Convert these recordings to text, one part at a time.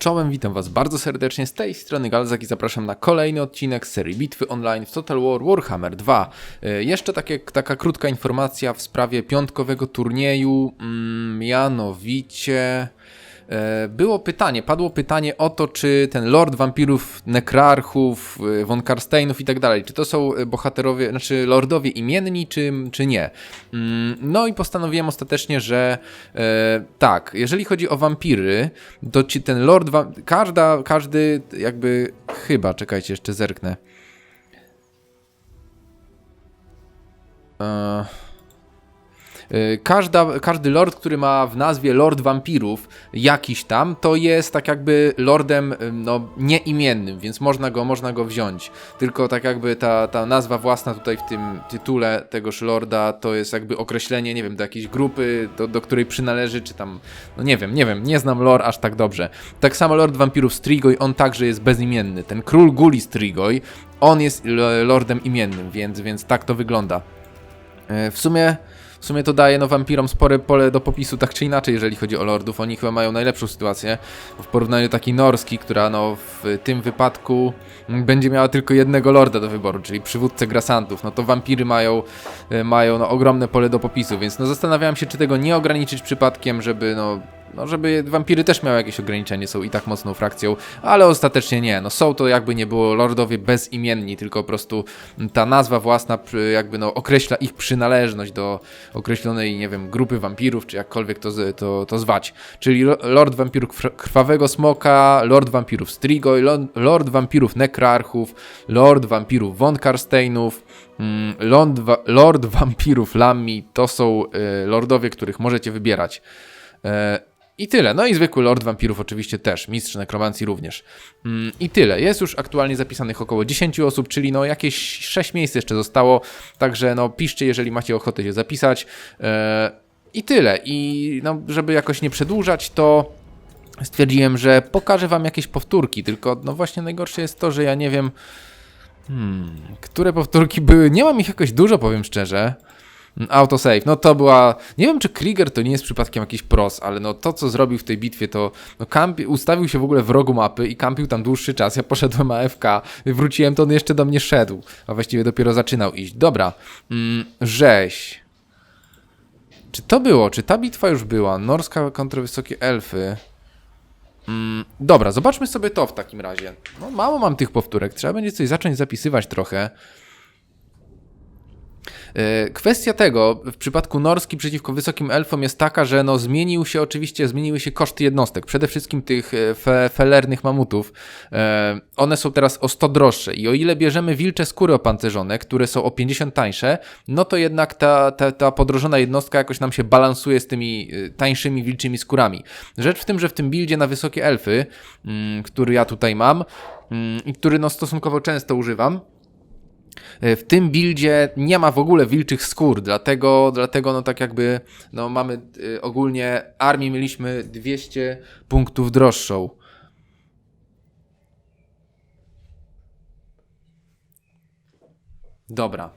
Czołem, witam Was bardzo serdecznie. Z tej strony Galzak i zapraszam na kolejny odcinek serii Bitwy Online w Total War Warhammer 2. E, Jeszcze takie, taka krótka informacja w sprawie piątkowego turnieju, mm, mianowicie... e, Było pytanie, padło pytanie o to, czy ten Lord Wampirów, Nekrarchów, e, Von Karsteinów i tak dalej, czy to są e, bohaterowie, znaczy lordowie imienni, czy, czy nie. Mm, No i postanowiłem ostatecznie, że tak, jeżeli chodzi o wampiry, to ci ten Lord, każda, każdy jakby, chyba, czekajcie, jeszcze zerknę. E, Y, Każda, każdy lord, który ma w nazwie Lord Wampirów jakiś tam, to jest tak jakby lordem y, no, nieimiennym, więc można go, można go wziąć. Tylko tak jakby ta, ta nazwa własna tutaj w tym tytule tegoż lorda to jest jakby określenie, nie wiem, do jakiejś grupy, do, do której przynależy, czy tam, no nie wiem, nie wiem, nie znam lore aż tak dobrze. Tak samo Lord Wampirów Strigoi, on także jest bezimienny. Ten król Guli Strigoi, on jest lordem imiennym, więc, więc tak to wygląda. E, W sumie, w sumie to daje no, wampirom spore pole do popisu, tak czy inaczej, jeżeli chodzi o lordów. Oni chyba mają najlepszą sytuację w porównaniu do takiej norski, która no, w tym wypadku będzie miała tylko jednego lorda do wyboru, czyli przywódcę grasantów. No to wampiry mają, e, mają no, ogromne pole do popisu, więc no, zastanawiałem się, czy tego nie ograniczyć przypadkiem, żeby no, no, żeby wampiry też miały jakieś ograniczenie, są i tak mocną frakcją, ale ostatecznie nie. No są to jakby nie było lordowie bezimienni, tylko po prostu ta nazwa własna jakby no określa ich przynależność do określonej, nie wiem, grupy wampirów, czy jakkolwiek to, to, to zwać. Czyli lo- Lord Wampirów Krw- Krwawego Smoka, Lord Wampirów Strigoi, Lord, Wampirów Nekrarchów, Lord Wampirów Von Karsteinów, mm, Lord, Lord Wampirów Lammi, to są y, lordowie, których możecie wybierać. I tyle. No i zwykły Lord Wampirów oczywiście też, mistrz nekromancji również. Mm, I tyle. Jest już aktualnie zapisanych około 10 osób, czyli no jakieś 6 miejsc jeszcze zostało, także no piszcie, jeżeli macie ochotę się zapisać. E, I tyle. I no, żeby jakoś nie przedłużać, to stwierdziłem, że pokażę wam jakieś powtórki, tylko no właśnie najgorsze jest to, że ja nie wiem, hmm, które powtórki były. Nie mam ich jakoś dużo, powiem szczerze. Autosave, no to była. Nie wiem, czy Krieger to nie jest przypadkiem jakiś pros, ale no to, co zrobił w tej bitwie, to no kampi, ustawił się w ogóle w rogu mapy i kampił tam dłuższy czas. Ja poszedłem AFK, wróciłem, to on jeszcze do mnie szedł, a właściwie dopiero zaczynał iść. Dobra, mm, rzeź. Czy to było? Czy ta bitwa już była? Norska kontra wysokie elfy. Mm, dobra, zobaczmy sobie to w takim razie. No mało mam tych powtórek, trzeba będzie coś zacząć zapisywać trochę. E, Kwestia tego w przypadku Norski przeciwko wysokim elfom jest taka, że no zmienił się oczywiście, zmieniły się koszty jednostek, przede wszystkim tych e, fe, felernych mamutów. E, one są teraz o 100 droższe i o ile bierzemy wilcze skóry opancerzone, które są o 50 tańsze, no to jednak ta, ta, ta podrożona jednostka jakoś nam się balansuje z tymi tańszymi wilczymi skórami. Rzecz w tym, że w tym buildzie na wysokie elfy, mm, który ja tutaj mam mm, i który no stosunkowo często używam, w tym buildzie nie ma w ogóle wilczych skór, dlatego, dlatego no tak jakby no mamy y, ogólnie armię mieliśmy 200 punktów droższą. Dobra.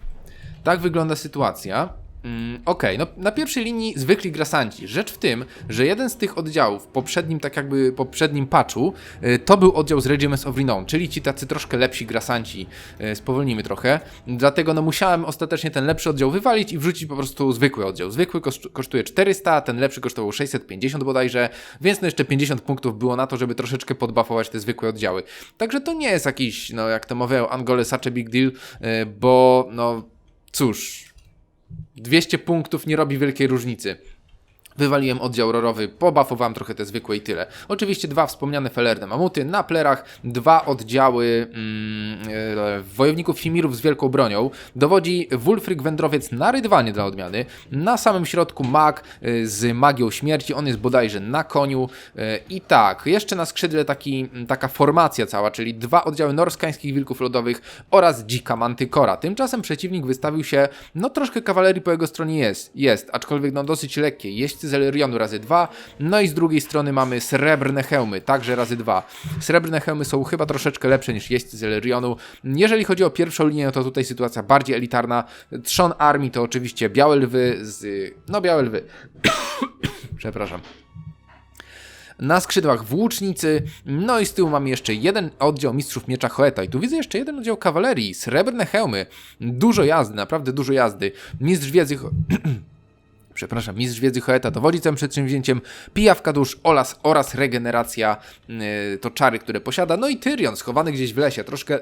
Tak wygląda sytuacja. Mm, Okej, no na pierwszej linii zwykli grasanci. Rzecz w tym, że jeden z tych oddziałów poprzednim, tak jakby poprzednim patchu, y, to był oddział z Regiments of Renown, czyli ci tacy troszkę lepsi grasanci. Y, Spowolnimy trochę. Dlatego no musiałem ostatecznie ten lepszy oddział wywalić i wrzucić po prostu zwykły oddział. Zwykły koszt- kosztuje 400, ten lepszy kosztował 650 bodajże, więc no jeszcze 50 punktów było na to, żeby troszeczkę podbafować te zwykłe oddziały. Także to nie jest jakiś, no jak to mawiają Angole, such a big deal, y, bo no cóż, 200 punktów nie robi wielkiej różnicy. Wywaliłem oddział rorowy, pobafowałem trochę te zwykłe i tyle. Oczywiście dwa wspomniane felerne mamuty, na plerach dwa oddziały mm, e, wojowników Fimirów z wielką bronią. Dowodzi Wulfryk Wędrowiec na rydwanie dla odmiany. Na samym środku mag e, z magią śmierci, on jest bodajże na koniu. E, I tak, jeszcze na skrzydle taki, taka formacja cała, czyli dwa oddziały norskańskich wilków lodowych oraz dzika mantykora. Tymczasem przeciwnik wystawił się, no troszkę kawalerii po jego stronie jest, jest, aczkolwiek no dosyć lekkie. Jeźdźcy z Elerionu razy dwa, no i z drugiej strony mamy srebrne hełmy, także razy dwa. Srebrne hełmy są chyba troszeczkę lepsze niż jeźdźcy z Elerionu. Jeżeli chodzi o pierwszą linię, no to tutaj sytuacja bardziej elitarna. Trzon armii to oczywiście białe lwy z... no białe lwy. Przepraszam. Na skrzydłach włócznicy, no i z tyłu mamy jeszcze jeden oddział mistrzów miecza Hoeta. I tu widzę jeszcze jeden oddział kawalerii, srebrne hełmy, dużo jazdy, naprawdę dużo jazdy. Mistrz wiedzy... Przepraszam, mistrz wiedzy Hoeta dowodzi całym przedsięwzięciem, pijawka dusz oraz, oraz regeneracja yy, to czary, które posiada. No i Tyrion schowany gdzieś w lesie, troszkę...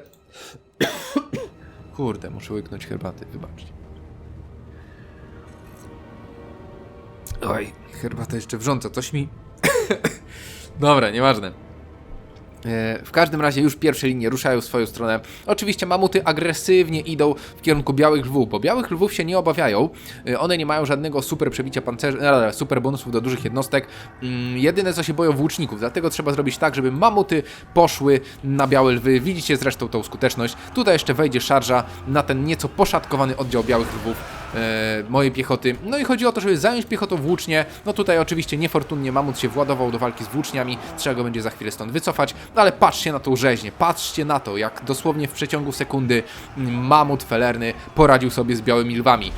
Kurde, muszę łyknąć herbaty, wybaczcie. Oj, herbata jeszcze wrząca, coś mi... Dobra, nieważne. E, W każdym razie już pierwsze linie ruszają w swoją stronę. Oczywiście mamuty agresywnie idą w kierunku białych lwów, bo białych lwów się nie obawiają. E, One nie mają żadnego super przebicia pancerza, e, super bonusów do dużych jednostek. Mm, Jedyne co się boją włóczników, dlatego trzeba zrobić tak, żeby mamuty poszły na białe lwy. Widzicie zresztą tą skuteczność. Tutaj jeszcze wejdzie szarża na ten nieco poszatkowany oddział białych lwów mojej piechoty. No i chodzi o to, żeby zająć piechotą włócznie. No tutaj oczywiście niefortunnie mamut się władował do walki z włóczniami. Trzeba go będzie za chwilę stąd wycofać. No ale patrzcie na tą rzeźnię, patrzcie na to, jak dosłownie w przeciągu sekundy mm, mamut felerny poradził sobie z białymi lwami.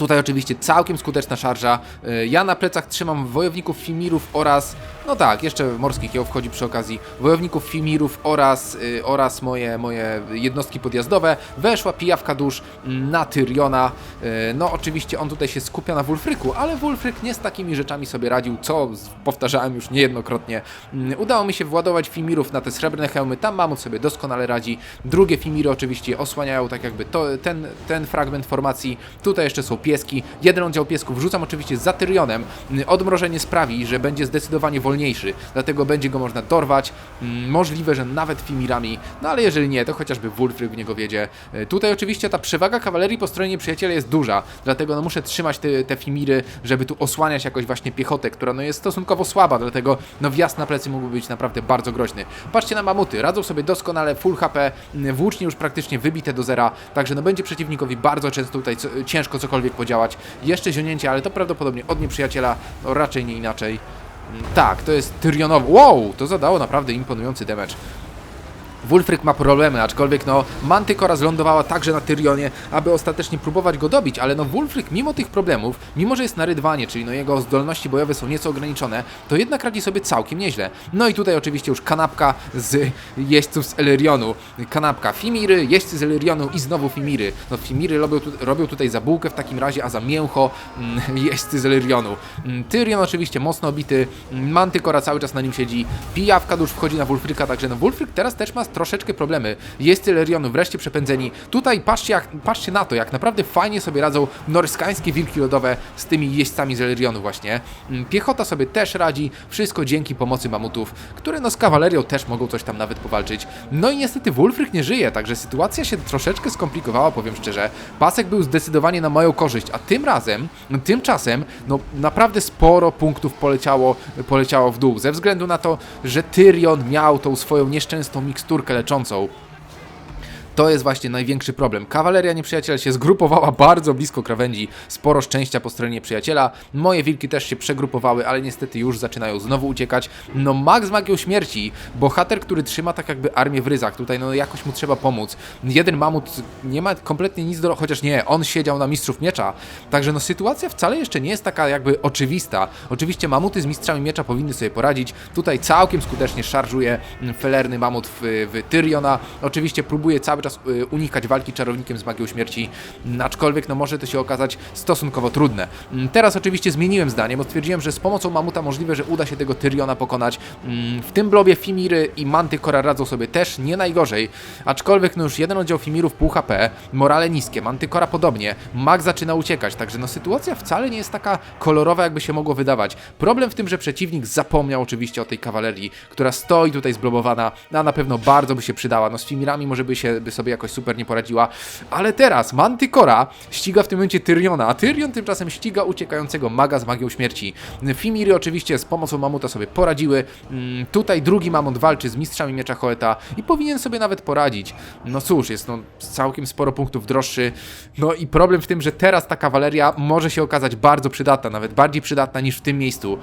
Tutaj oczywiście całkiem skuteczna szarża. Y, Ja na plecach trzymam wojowników Fimirów oraz, no tak, jeszcze morski kieł wchodzi przy okazji, wojowników Fimirów oraz, y, oraz moje, moje jednostki podjazdowe. Weszła pijawka dusz na Tyriona. Y, No oczywiście on tutaj się skupia na Wulfryku, ale Wulfryk nie z takimi rzeczami sobie radził, co powtarzałem już niejednokrotnie. Mm, Udało mi się władować Fimirów na te srebrne hełmy, tam mamut sobie doskonale radzi. Drugie Fimiry oczywiście osłaniają tak jakby to, ten, ten fragment formacji. Tutaj jeszcze są pieski. Jeden oddział piesków rzucam oczywiście za Tyrionem. Odmrożenie sprawi, że będzie zdecydowanie wolniejszy, dlatego będzie go można dorwać. Mm, Możliwe, że nawet Fimirami, no ale jeżeli nie, to chociażby Wulfryk w niego wiedzie. Y, Tutaj oczywiście ta przewaga kawalerii po stronie nieprzyjaciela jest duża, dlatego no muszę trzymać te, te Fimiry, żeby tu osłaniać jakoś właśnie piechotę, która no jest stosunkowo słaba, dlatego no wjazd na plecy mógłby być naprawdę bardzo groźny. Patrzcie na mamuty, radzą sobie doskonale, full HP, mm, włócznie już praktycznie wybite do zera, także no będzie przeciwnikowi bardzo często tutaj ciężko cokolwiek podziałać. Jeszcze zionięcie, ale to prawdopodobnie od nieprzyjaciela, no raczej nie inaczej. Mm, Tak, to jest Tyrionowo. Wow, to zadało naprawdę imponujący damage. Wulfryk ma problemy, aczkolwiek no Mantykora zlądowała także na Tyrionie, aby ostatecznie próbować go dobić, ale no Wulfryk mimo tych problemów, mimo że jest na rydwanie, czyli no jego zdolności bojowe są nieco ograniczone, to jednak radzi sobie całkiem nieźle. No i tutaj oczywiście już kanapka z jeźdźców z Elyrionu. Kanapka Fimiry, jeźdźcy z Elyrionu i znowu Fimiry. No Fimiry robią, tu, robią tutaj za bułkę w takim razie, a za mięcho mm, jeźdźcy z Elyrionu. Mm, Tyrion oczywiście mocno obity, mm, Mantykora cały czas na nim siedzi, pijawka dusz wchodzi na Wulfryka, także no Wulfryk teraz też ma troszeczkę problemy. Jest Elyrionu wreszcie przepędzeni. Tutaj patrzcie, jak, patrzcie na to, jak naprawdę fajnie sobie radzą norskańskie wilki lodowe z tymi jeźdźcami z Elyrionu właśnie. Mm, Piechota sobie też radzi, wszystko dzięki pomocy mamutów, które no z kawalerią też mogą coś tam nawet powalczyć. No i niestety Wulfryk nie żyje, także sytuacja się troszeczkę skomplikowała, powiem szczerze. Pasek był zdecydowanie na moją korzyść, a tym razem, tymczasem, no naprawdę sporo punktów poleciało, poleciało w dół, ze względu na to, że Tyrion miał tą swoją nieszczęsną miksturkę leczącą. To jest właśnie największy problem. Kawaleria nieprzyjaciela się zgrupowała bardzo blisko krawędzi. Sporo szczęścia po stronie nieprzyjaciela. Moje wilki też się przegrupowały, ale niestety już zaczynają znowu uciekać. No Max magią śmierci, bohater, który trzyma tak jakby armię w ryzach. Tutaj no jakoś mu trzeba pomóc. Jeden mamut nie ma kompletnie nic do... Chociaż nie, on siedział na mistrzów miecza. Także no sytuacja wcale jeszcze nie jest taka jakby oczywista. Oczywiście mamuty z mistrzami miecza powinny sobie poradzić. Tutaj całkiem skutecznie szarżuje mm, felerny mamut w, w Tyriona. Oczywiście próbuje cały czas y, unikać walki czarownikiem z magią śmierci, mm, aczkolwiek no może to się okazać stosunkowo trudne. Mm, Teraz oczywiście zmieniłem zdanie, bo stwierdziłem, że z pomocą mamuta możliwe, że uda się tego Tyriona pokonać. Mm, W tym blobie Fimiry i Mantykora radzą sobie też nie najgorzej, aczkolwiek no już jeden oddział Fimirów pół HP, morale niskie, Mantykora podobnie, Mag zaczyna uciekać, także no sytuacja wcale nie jest taka kolorowa, jakby się mogło wydawać. Problem w tym, że przeciwnik zapomniał oczywiście o tej kawalerii, która stoi tutaj zblobowana, a na pewno bardzo by się przydała. No z Fimirami może by się by sobie jakoś super nie poradziła, ale teraz Mantykora ściga w tym momencie Tyriona, a Tyrion tymczasem ściga uciekającego maga z magią śmierci. Fimiry oczywiście z pomocą mamuta sobie poradziły. Mm, Tutaj drugi mamut walczy z mistrzami miecza Hoeta i powinien sobie nawet poradzić. No cóż, jest no całkiem sporo punktów droższy. No i problem w tym, że teraz ta kawaleria może się okazać bardzo przydatna, nawet bardziej przydatna niż w tym miejscu.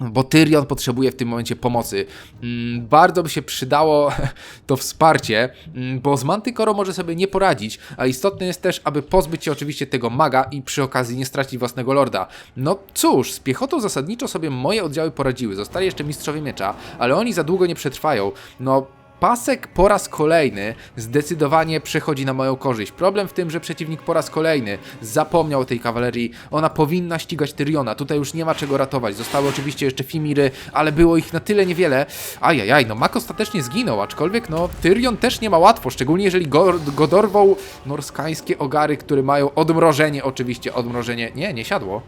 Bo Tyrion potrzebuje w tym momencie pomocy. Mm, Bardzo by się przydało to wsparcie, mm, bo z Mantykoro może sobie nie poradzić, a istotne jest też, aby pozbyć się oczywiście tego maga i przy okazji nie stracić własnego lorda. No cóż, z piechotą zasadniczo sobie moje oddziały poradziły. Zostali jeszcze mistrzowie miecza, ale oni za długo nie przetrwają. No Pasek po raz kolejny zdecydowanie przechodzi na moją korzyść. Problem w tym, że przeciwnik po raz kolejny zapomniał o tej kawalerii. Ona powinna ścigać Tyriona. Tutaj już nie ma czego ratować. Zostały oczywiście jeszcze Fimiry, ale było ich na tyle niewiele. Ajajaj, no Mak ostatecznie zginął, aczkolwiek no Tyrion też nie ma łatwo, szczególnie jeżeli go, go dorwą norskańskie ogary, które mają odmrożenie, oczywiście odmrożenie. Nie, nie siadło.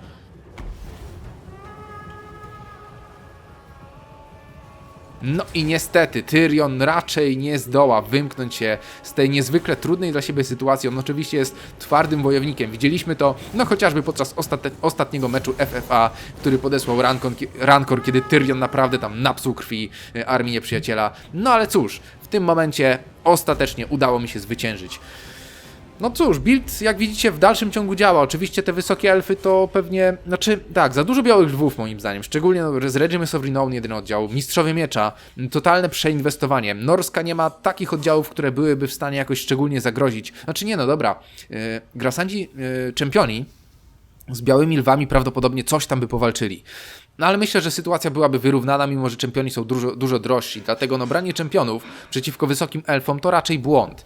No i niestety Tyrion raczej nie zdoła wymknąć się z tej niezwykle trudnej dla siebie sytuacji. On oczywiście jest twardym wojownikiem. Widzieliśmy to no chociażby podczas ostatniego meczu FFA, który podesłał Rancor, Rancor, kiedy Tyrion naprawdę tam napsuł krwi e, armii nieprzyjaciela. No ale cóż, w tym momencie ostatecznie udało mi się zwyciężyć. No cóż, build jak widzicie w dalszym ciągu działa. Oczywiście te wysokie elfy to pewnie, znaczy tak, za dużo białych lwów moim zdaniem. Szczególnie no, z Regiment of Renown jeden oddział, Mistrzowie Miecza, totalne przeinwestowanie. Norska nie ma takich oddziałów, które byłyby w stanie jakoś szczególnie zagrozić. Znaczy nie no, dobra, yy, Grasandzi yy, czempioni z białymi lwami prawdopodobnie coś tam by powalczyli. No ale myślę, że sytuacja byłaby wyrównana, mimo że czempioni są dużo, dużo drożsi. Dlatego no, branie czempionów przeciwko wysokim elfom to raczej błąd.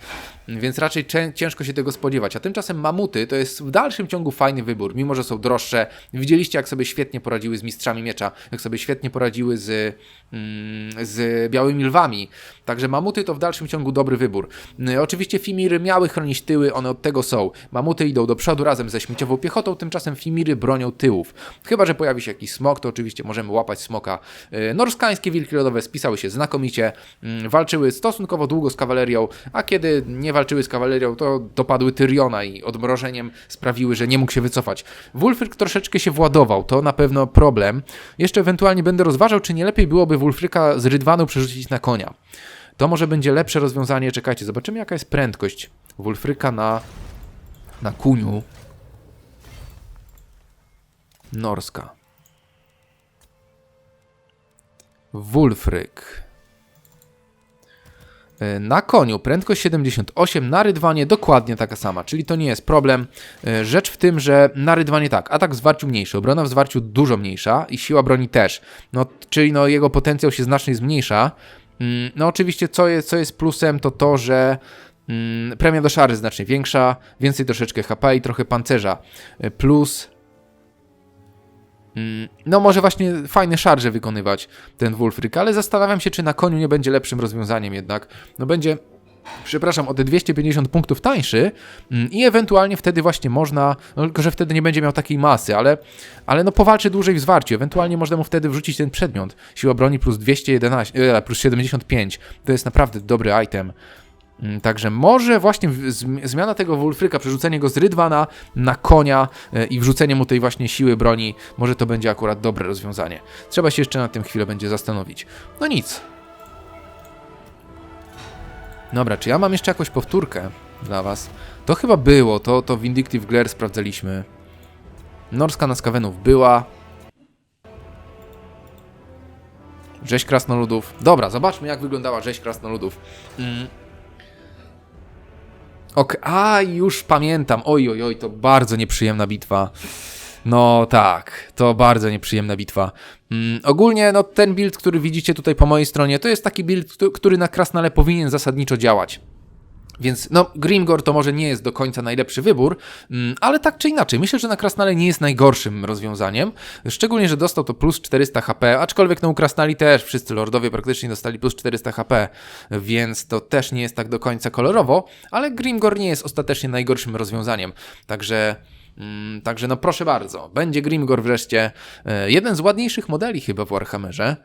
Więc raczej cze- ciężko się tego spodziewać. A tymczasem mamuty to jest w dalszym ciągu fajny wybór, mimo że są droższe. Widzieliście, jak sobie świetnie poradziły z mistrzami miecza, jak sobie świetnie poradziły z, mm, z białymi lwami. Także mamuty to w dalszym ciągu dobry wybór. Y, Oczywiście Fimiry miały chronić tyły, one od tego są. Mamuty idą do przodu razem ze śmieciową piechotą, tymczasem Fimiry bronią tyłów. Chyba, że pojawi się jakiś smok, to oczywiście możemy łapać smoka. Y, Norskańskie wilki lodowe spisały się znakomicie, mm, walczyły stosunkowo długo z kawalerią, a kiedy nie walczyły z kawalerią, to dopadły Tyriona i odmrożeniem sprawiły, że nie mógł się wycofać. Wulfryk troszeczkę się władował, to na pewno problem. Jeszcze ewentualnie będę rozważał, czy nie lepiej byłoby Wulfryka z Rydwanu przerzucić na konia. To może będzie lepsze rozwiązanie. Czekajcie, zobaczymy jaka jest prędkość Wulfryka na, na kuniu. Norska. Wulfryk. E, Na koniu prędkość 78, na rydwanie dokładnie taka sama, czyli to nie jest problem. E, Rzecz w tym, że na rydwanie tak, atak w zwarciu mniejszy, obrona w zwarciu dużo mniejsza i siła broni też. No, czyli no, jego potencjał się znacznie zmniejsza. Mm, No oczywiście co jest, co jest plusem to to, że mm, premia do szary znacznie większa, więcej troszeczkę HP i trochę pancerza. E, Plus No, może właśnie fajne szarże wykonywać ten Wulfryk, ale zastanawiam się, czy na koniu nie będzie lepszym rozwiązaniem jednak. No będzie, przepraszam, o te 250 punktów tańszy mm, i ewentualnie wtedy właśnie można, no tylko że wtedy nie będzie miał takiej masy, ale, ale no powalczy dłużej w zwarciu. Ewentualnie można mu wtedy wrzucić ten przedmiot. Siła broni plus 211, e, plus 75. To jest naprawdę dobry item. Mm, Także może właśnie zmiana tego Wulfryka, przerzucenie go z Rydwana na konia e, i wrzucenie mu tej właśnie siły broni, może to będzie akurat dobre rozwiązanie. Trzeba się jeszcze nad tym chwilę będzie zastanowić. No nic. Dobra, czy ja mam jeszcze jakąś powtórkę dla was? To chyba było, to, to Vindictive Glare sprawdzaliśmy. Norska na Skawenów była. Rzeź krasnoludów. Dobra, zobaczmy jak wyglądała rzeź krasnoludów. Mm. Ok, a już pamiętam. Oj, oj, oj, to bardzo nieprzyjemna bitwa. No tak, to bardzo nieprzyjemna bitwa. Mm, ogólnie, no ten build, który widzicie tutaj po mojej stronie, to jest taki build, któ- który na Krasnale powinien zasadniczo działać. Więc no, Grimgor to może nie jest do końca najlepszy wybór, mm, ale tak czy inaczej, myślę, że na Krasnale nie jest najgorszym rozwiązaniem. Szczególnie, że dostał to plus 400 HP, aczkolwiek no u Krasnali też wszyscy lordowie praktycznie dostali plus 400 HP, więc to też nie jest tak do końca kolorowo, ale Grimgor nie jest ostatecznie najgorszym rozwiązaniem. Także. Mm, także no proszę bardzo, będzie Grimgor wreszcie. E, jeden z ładniejszych modeli chyba w Warhammerze.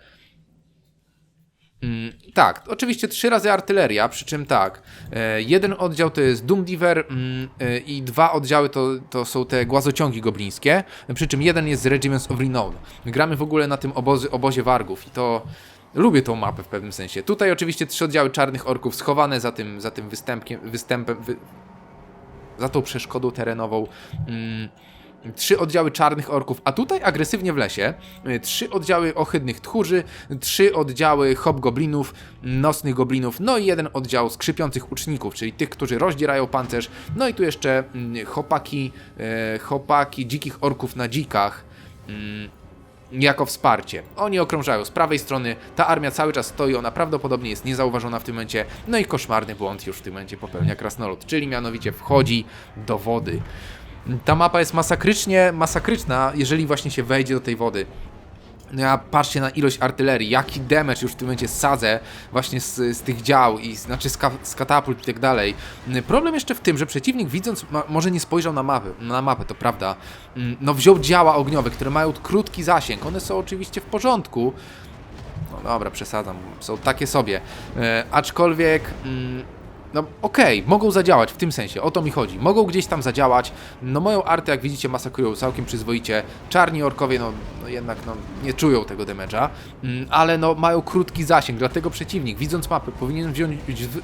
Mm, Tak, oczywiście trzy razy artyleria, przy czym tak, e, jeden oddział to jest Doomdiver mm, e, i dwa oddziały to, to są te głazociągi goblińskie, przy czym jeden jest z Regiments of Renown. Gramy w ogóle na tym obozy, obozie wargów i to lubię tą mapę w pewnym sensie. Tutaj oczywiście trzy oddziały czarnych orków schowane za tym, za tym występkiem, występem, wy, za tą przeszkodą terenową. Mm, trzy oddziały czarnych orków, a tutaj agresywnie w lesie y, trzy oddziały ohydnych tchórzy, trzy oddziały hobgoblinów, nocnych goblinów, no i jeden oddział skrzypiących uczników, czyli tych, którzy rozdzierają pancerz, no i tu jeszcze mm, chopaki, e, chopaki dzikich orków na dzikach, mm, jako wsparcie. Oni okrążają z prawej strony, ta armia cały czas stoi, ona prawdopodobnie jest niezauważona w tym momencie, no i koszmarny błąd już w tym momencie popełnia krasnolud, czyli mianowicie wchodzi do wody. Ta mapa jest masakrycznie masakryczna, jeżeli właśnie się wejdzie do tej wody. No ja patrzcie na ilość artylerii, jaki damage już w tym momencie sadzę właśnie z, z tych dział i znaczy z, ka, z katapult i tak dalej. Problem jeszcze w tym, że przeciwnik widząc, ma, może nie spojrzał na mapę, na mapę, to prawda, mm, no wziął działa ogniowe, które mają krótki zasięg, one są oczywiście w porządku, no dobra, przesadzam, są takie sobie, e, aczkolwiek... Mm, no okej, okay, mogą zadziałać w tym sensie, o to mi chodzi. Mogą gdzieś tam zadziałać. No moją artę, jak widzicie, masakrują całkiem przyzwoicie. Czarni orkowie, no, no jednak no, nie czują tego damage'a, mm, ale no mają krótki zasięg, dlatego przeciwnik, widząc mapę, powinien wziąć,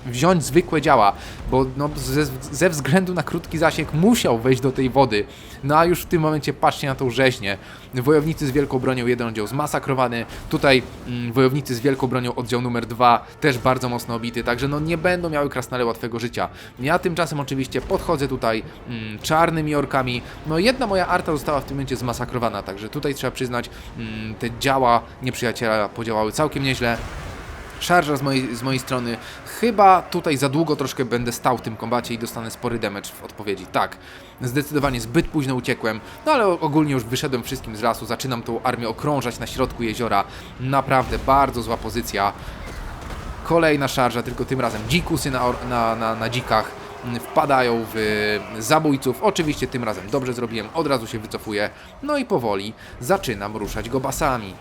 wziąć zwykłe działa, bo no, ze, ze względu na krótki zasięg musiał wejść do tej wody. No a już w tym momencie patrzcie na tą rzeźnię. Wojownicy z wielką bronią, jeden oddział zmasakrowany. Tutaj mm, wojownicy z wielką bronią, oddział numer dwa, też bardzo mocno obity, także no nie będą miały krasnale łatwego życia. Ja tymczasem oczywiście podchodzę tutaj mm, czarnymi orkami. No jedna moja arta została w tym momencie zmasakrowana, także tutaj trzeba przyznać, mm, te działa nieprzyjaciela podziałały całkiem nieźle. Szarża z mojej, z mojej strony. Chyba tutaj za długo troszkę będę stał w tym kombacie i dostanę spory damage w odpowiedzi. Tak, zdecydowanie zbyt późno uciekłem, no ale ogólnie już wyszedłem wszystkim z lasu. Zaczynam tą armię okrążać na środku jeziora. Naprawdę bardzo zła pozycja. Kolejna szarża, tylko tym razem dzikusy na, na, na, na dzikach wpadają w zabójców. Oczywiście tym razem dobrze zrobiłem, od razu się wycofuję. No i powoli zaczynam ruszać go basami.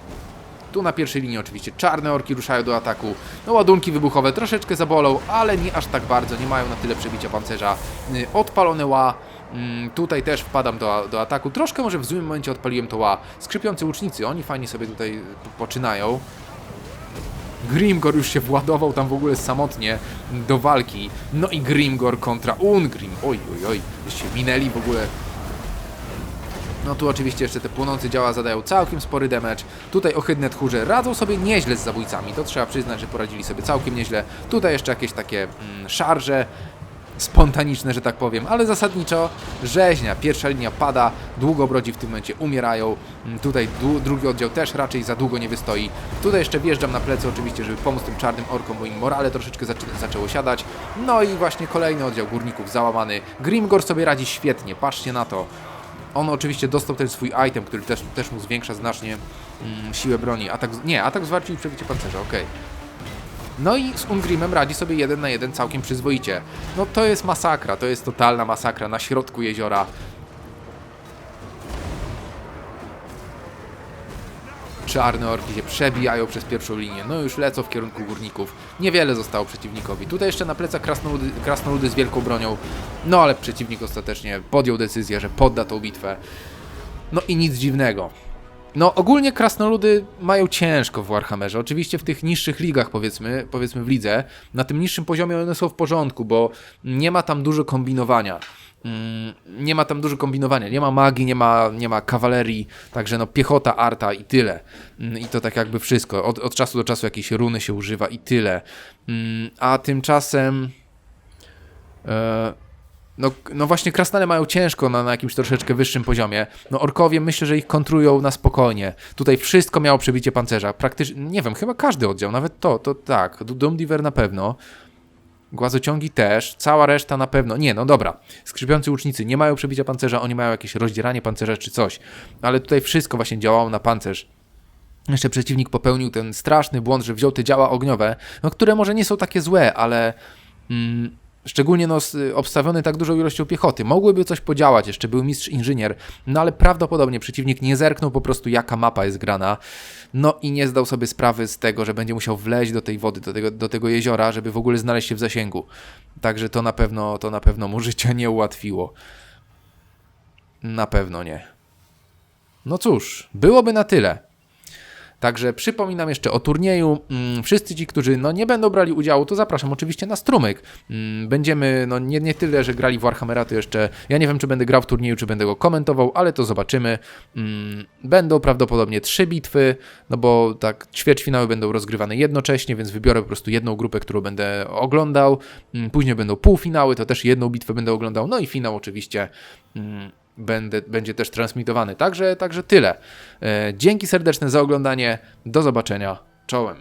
Tu na pierwszej linii oczywiście czarne orki ruszają do ataku. No ładunki wybuchowe troszeczkę zabolą, ale nie aż tak bardzo, nie mają na tyle przebicia pancerza. Y, odpalone ła. Mm, tutaj też wpadam do, do ataku. Troszkę może w złym momencie odpaliłem to ła. Skrzypiący łucznicy, oni fajnie sobie tutaj poczynają. Grimgor już się władował tam w ogóle samotnie do walki. No i Grimgor kontra Ungrim. Oj, oj, oj. Się minęli w ogóle no tu oczywiście jeszcze te płonące działa zadają całkiem spory damage. Tutaj ohydne tchórze radzą sobie nieźle z zabójcami. To trzeba przyznać, że poradzili sobie całkiem nieźle. Tutaj jeszcze jakieś takie mm, szarże spontaniczne, że tak powiem, ale zasadniczo rzeźnia, pierwsza linia pada, długobrodzi w tym momencie umierają, mm, tutaj drugi oddział też raczej za długo nie wystoi. Tutaj jeszcze wjeżdżam na plecy oczywiście, żeby pomóc tym czarnym orkom, bo im morale troszeczkę zaczę zaczęło siadać. No i właśnie kolejny oddział górników załamany. Grimgor sobie radzi świetnie, patrzcie na to. On oczywiście dostał ten swój item, który też, też mu zwiększa znacznie mm, siłę broni. Atak, nie, atak zwarci i przebicie pancerza, okej. Okay. No i z Ungrimem radzi sobie jeden na jeden całkiem przyzwoicie. No to jest masakra, to jest totalna masakra na środku jeziora. Czarne orki się przebijają przez pierwszą linię, no już lecą w kierunku górników. Niewiele zostało przeciwnikowi. Tutaj jeszcze na plecach krasnoludy, krasnoludy z wielką bronią, no ale przeciwnik ostatecznie podjął decyzję, że podda tą bitwę. No i nic dziwnego. No ogólnie krasnoludy mają ciężko w Warhammerze. Oczywiście w tych niższych ligach powiedzmy, powiedzmy w lidze, na tym niższym poziomie one są w porządku, bo nie ma tam dużo kombinowania. Mm, nie ma tam dużo kombinowania, nie ma magii, nie ma, nie ma kawalerii, także no piechota, arta i tyle. Mm, I to tak jakby wszystko. Od, od czasu do czasu jakieś runy się używa i tyle. Mm, a tymczasem... E, no, no właśnie krasnale mają ciężko na, na jakimś troszeczkę wyższym poziomie. No orkowie myślę, że ich kontrują na spokojnie. Tutaj wszystko miało przebicie pancerza. Praktycznie, nie wiem, chyba każdy oddział, nawet to, to tak. Doomdiver na pewno. Głazociągi też, cała reszta na pewno. Nie, no dobra. Skrzypiący łucznicy nie mają przebicia pancerza, oni mają jakieś rozdzieranie pancerza czy coś. Ale tutaj wszystko właśnie działało na pancerz. Jeszcze przeciwnik popełnił ten straszny błąd, że wziął te działa ogniowe, no, które może nie są takie złe, ale mm, Szczególnie no, obstawiony tak dużą ilością piechoty. Mogłyby coś podziałać, jeszcze był mistrz inżynier, no ale prawdopodobnie przeciwnik nie zerknął po prostu jaka mapa jest grana, no i nie zdał sobie sprawy z tego, że będzie musiał wleźć do tej wody, do tego, do tego jeziora, żeby w ogóle znaleźć się w zasięgu. Także to na pewno, to na pewno mu życia nie ułatwiło. Na pewno nie. No cóż, byłoby na tyle. Także przypominam jeszcze o turnieju. Mm, Wszyscy ci, którzy no, nie będą brali udziału, to zapraszam oczywiście na strumyk. Mm, Będziemy, no nie, nie tyle, że grali w Warhammera, to jeszcze ja nie wiem, czy będę grał w turnieju, czy będę go komentował, ale to zobaczymy. Mm, Będą prawdopodobnie trzy bitwy, no bo tak ćwierćfinały będą rozgrywane jednocześnie, więc wybiorę po prostu jedną grupę, którą będę oglądał. Później będą półfinały, to też jedną bitwę będę oglądał. No i finał oczywiście będę, będzie też transmitowany. Także, także tyle. E, Dzięki serdeczne za oglądanie. Do zobaczenia. Czołem.